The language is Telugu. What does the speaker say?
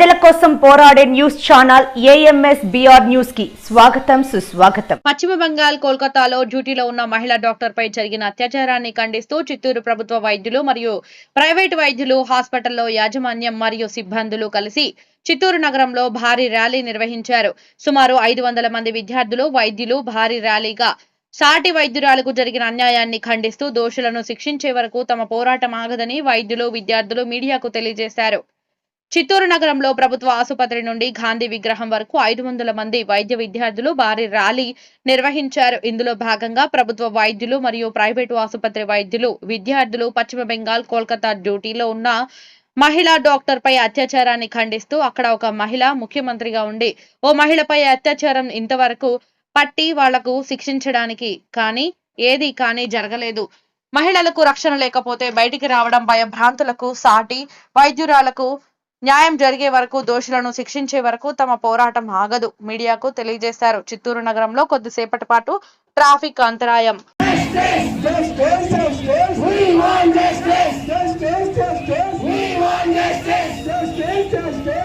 ప్రజల కోసం పోరాడే న్యూస్ ఛానల్ ఏఎంఎస్ బిఆర్ న్యూస్కి స్వాగతం సుస్వాగతం. పశ్చిమ బంగాల్ కోల్కతాలో డ్యూటీలో ఉన్న మహిళా డాక్టర్ పై జరిగిన అత్యాచారాన్ని ఖండిస్తూ చిత్తూరు ప్రభుత్వ వైద్యులు మరియు ప్రైవేటు వైద్యులు హాస్పిటల్లో యాజమాన్యం మరియు సిబ్బందులు కలిసి చిత్తూరు నగరంలో భారీ ర్యాలీ నిర్వహించారు. సుమారు ఐదు వందల మంది విద్యార్థులు వైద్యులు భారీ ర్యాలీగా సాటి వైద్యురాలకు జరిగిన అన్యాయాన్ని ఖండిస్తూ దోషులను శిక్షించే వరకు తమ పోరాటం ఆగదని వైద్యులు విద్యార్థులు మీడియాకు తెలియజేశారు. చిత్తూరు నగరంలో ప్రభుత్వ ఆసుపత్రి నుండి గాంధీ విగ్రహం వరకు ఐదు వందల మంది వైద్య విద్యార్థులు భారీ ర్యాలీ నిర్వహించారు. ఇందులో భాగంగా ప్రభుత్వ వైద్యులు మరియు ప్రైవేటు ఆసుపత్రి వైద్యులు విద్యార్థులు పశ్చిమ బెంగాల్ కోల్కతా డ్యూటీలో ఉన్న మహిళా డాక్టర్ పై అత్యాచారాన్ని ఖండిస్తూ అక్కడ ఒక మహిళ ముఖ్యమంత్రిగా ఉండి ఓ మహిళపై అత్యాచారం ఇంతవరకు పట్టి వాళ్ళకు శిక్షించడానికి కానీ ఏది కానీ జరగలేదు. మహిళలకు రక్షణ లేకపోతే బయటికి రావడం భయభ్రాంతులకు సాటి వైద్యురాలకు న్యాయం జరిగే వరకు దోషులను శిక్షించే వరకు తమ పోరాటం ఆగదు. మీడియాకు తెలియజేశారు చిత్తూరు నగరంలో కొద్దిసేపటి పాటు ట్రాఫిక్ అంతరాయం. Justice, justice, justice.